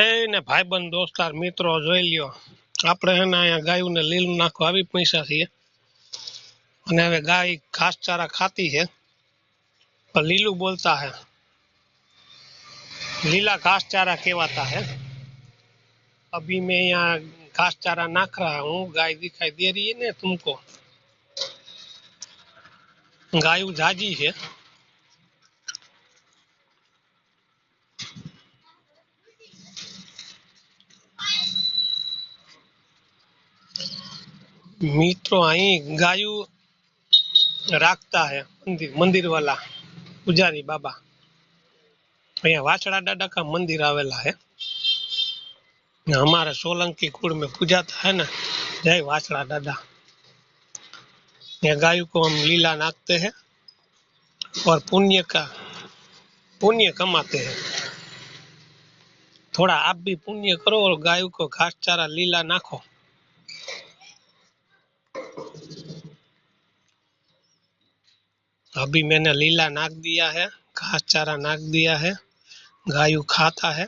એને ભાઈબંધ, દોસ્તાર, મિત્રો જોઈ લ્યો. આપણે એને અહીંયા ગાયું ને લીલું નાખવા આવી પૈસા છીએ. અને હવે ગાય ઘાસચારા ખાતી છે. પણ લીલું બોલતા હે. લીલા ઘાસચારા કહેવાતા હે. અભી મેં અહીંયા ઘાસચાरा નાખ રહા હું, ગાય દેખાય દે રહી ને તુમકો. ગાયું જાજી છે. મિત્રો અહીં ગાયું રાખતા है मंदिर मंदिर वाला पुजारी बाबा અહીંયા वाछड़ा दादा का मंदिर आवेला है हमारे सोलंकी कुल में पूजाता है ना जय वाछड़ा दादा यहाँ गायों को हम लीला नाचते हैं और पुण्य का पुण्य कमाते हैं थोड़ा आप भी पुण्य करो और गायों को घास चारा लीला नाखो अभी मैंने लीला नाक दिया है, घास चारा नाक दिया है, गायु खाता है,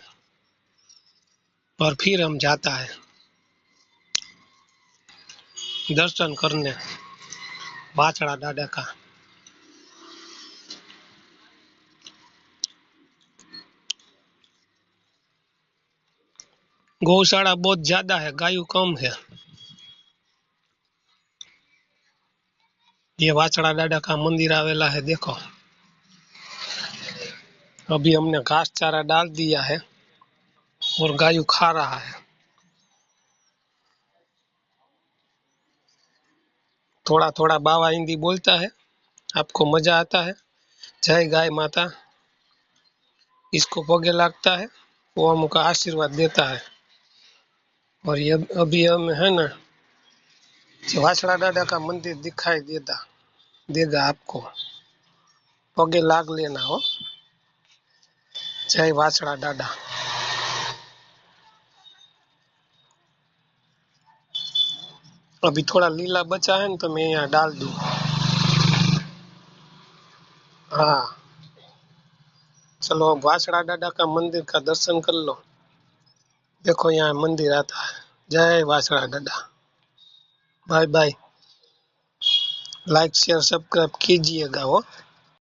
और फिर हम जाता है दर्शन करने बाछड़ा दादा का। गौशाला बहुत ज़्यादा है, गायु कम है। ये वाछड़ा दादा का मंदिर आवेला है देखो अभी हमने घास चारा डाल दिया है और गायु खा रहा है थोड़ा थोड़ा बाबा हिंदी बोलता है आपको मज़ा आता है जय गाय माता इसको पगे लगता है वो हमको आशीर्वाद देता है और ये अभी हम है ना वाछड़ा दादा का मंदिर दिखाई देता देगा आपको। पगे लाग लेना हो। जय वाछड़ा डाडा। अभी थोड़ा लीला बचा है ना तो मैं यहाँ डाल दू। हाँ। चलो वाछड़ा डाडा का मंदिर का दर्शन कर लो। देखो यहाँ मंदिर आता है। जय वाछड़ा डाडा। Bye bye. Like share subscribe कीजिएगा वो।